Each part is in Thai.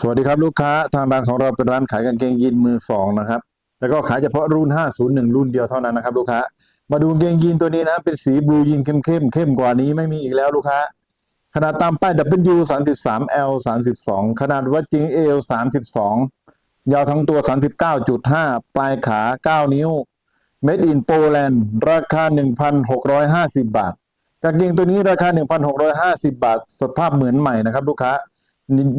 สวัสดีครับลูกค้าทางร้านของเราเป็นร้านขายกางเกงยีนมือสองนะครับ แล้วก็ขายเฉพาะรุ่น 501 รุ่นเดียวเท่านั้นนะครับ ลูกค้า มาดูกางเกงยีนตัวนี้นะเป็นสีบลูยีนเข้มเข้มเข้มกว่านี้ไม่มีอีกแล้วลูกค้า ขนาดตามป้าย W 33 L 32 ขนาดวัดจริง L 32 ยาวทั้งตัว 39.5 ปลายขา 9 นิ้ว Made in Poland ราคา 1,650 บาทกางเกงตัวนี้ราคา 1,650 บาท สภาพเหมือนใหม่นะครับ ลูกค้า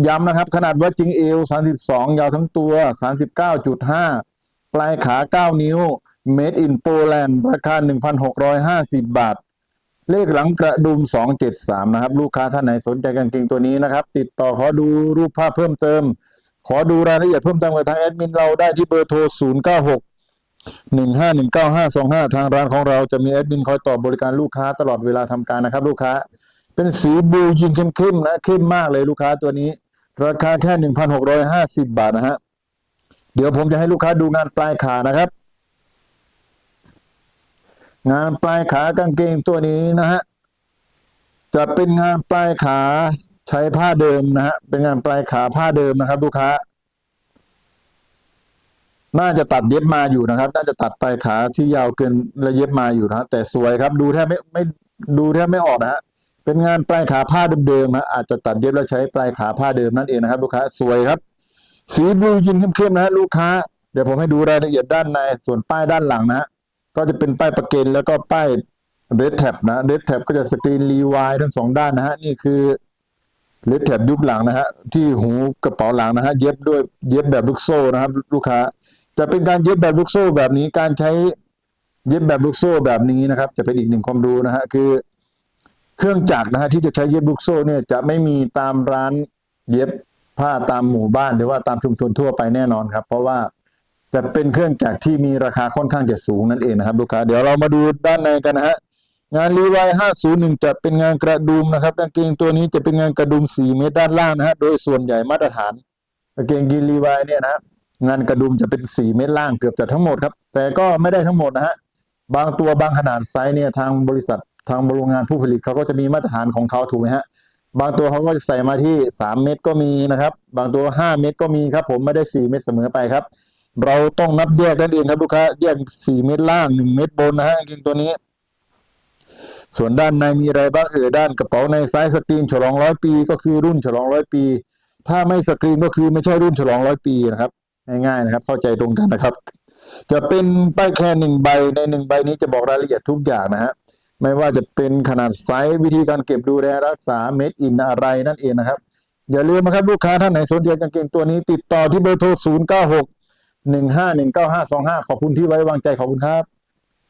ย้ำนะครับ ขนาดวัดจริงเอว 32 ยาวทั้งตัว 39.5 ปลายขา 9 นิ้ว Made in Poland ราคา 1,650 บาท เลขหลังกระดุม 273 นะครับ ลูกค้าท่านไหนสนใจกางเกงตัวนี้นะครับ ติดต่อขอดูรูปภาพเพิ่มเติม ขอดูรายละเอียดเพิ่มเติมกับทางแอดมินเราได้ที่เบอร์โทร 096 1519525ทางร้านของเราจะมีแอดมินคอยตอบบริการลูกค้าตลอดเวลาทำการนะครับ ลูกค้า เป็นสีบลูยิงเข้มๆนะเข้มมากเลยลูกค้าตัวนี้ ราคาแค่1,650บาทนะฮะเดี๋ยวผมจะให้ลูกค้าดูงานปลายขานะครับ งานปลายขากางเกงตัวนี้นะฮะจะเป็นงานปลายขาใช้ผ้าเดิมนะฮะเป็นงานปลายขาผ้าเดิมนะครับ ลูกค้า น่าจะตัดเย็บมาอยู่นะครับ น่าจะตัดปลายขาที่ยาวเกินและเย็บมาอยู่นะฮะแต่สวยครับ ดูแทบไม่ไม่ดูแทบไม่ออกนะฮะ เป็นงานปลายขาผ้าเดิมๆนะอาจจะตัดเย็บแล้วใช้ปลายขาผ้าเดิมนั่นเองนะครับ ลูกค้าสวยครับ สีบลูยินเข้มๆนะฮะลูกค้าเดี๋ยวผมให้ดูรายละเอียดด้านในส่วนป้ายด้านหลังนะก็จะเป็นป้ายประเกนแล้วก็ป้ายเรดแท็บนะเรดแท็บก็จะสกรีนรีวายทั้งสองด้านนะฮะนี่คือเรดแท็บยุบหลังนะฮะที่หูกระเป๋าหลังนะฮะเย็บด้วยเย็บแบบลูกโซ่นะครับ ลูกค้า จะเป็นการเย็บแบบลูกโซ่แบบนี้การใช้เย็บแบบลูกโซ่แบบนี้นะครับ จะเป็นอีกหนึ่งความรู้นะฮะคือ เครื่องจักรนะฮะที่จะใช้เย็บลูกโซ่เนี่ยจะไม่มีตามร้านเย็บผ้าตามหมู่บ้านหรือว่าตามชุมชนทั่วไปแน่นอนครับ เพราะว่าจะเป็นเครื่องจักรที่มีราคาค่อนข้างจะสูงนั่นเองนะครับลูกค้าเดี๋ยวเรามาดูด้านในกันนะฮะงานรีไวห้าศูนย501จะเป็นงานกระดุมนะครับกางเกงตัวนี้จะเป็นงานกระดุม4เมตรด้านล่างนะฮะโดยส่วนใหญ่มาตรฐานกางเกงยีนรีวเนี่ยนะงานกระดุมจะเป็น4เมตรล่างเกือบจะทั้งหมดครับ แต่ก็ไม่ได้ทั้งหมดนะฮะบางตัวบางขนาดไซส์เนี่ยทางบริษัท ทางโรงงานผู้ผลิตเขาก็จะมีมาตรฐานของเขาถูกไหมฮะ บางตัวเขาก็จะใส่มาที่สามเม็ดก็มีนะครับ บางตัวห้าเม็ดก็มีครับ ผมไม่ได้สี่เม็ดเสมอไปครับ เราต้องนับแยกกันเองครับลูกค้าแยกสี่เม็ดล่างหนึ่งเม็ดบนนะฮะกางเกงตัวนี้ ส่วนด้านในมีอะไรบ้างเอ่ยด้านกระเป๋าในไซส์สกรีนฉลองร้อยปี ก็คือรุ่นฉลองร้อยปี ถ้าไม่สกรีนก็คือไม่ใช่รุ่นฉลองร้อยปีนะครับง่ายๆนะครับ เข้าใจตรงกันนะครับ จะเป็นป้ายแค่หนึ่งใบในหนึ่งใบนี้จะบอกรายละเอียดทุกอย่างนะฮะ ไม่ว่าจะเป็นขนาดไซส์วิธีการเก็บดูแลรักษาเม็ดอินอะไรนั่นเองนะครับ อย่าลืมนะครับลูกค้าท่านไหนสนใจกางเกงตัวนี้ ติดต่อที่เบอร์โทร 0 9 6 1 5 1 9 5 2 5 ขอบคุณที่ไว้วางใจขอบคุณครับ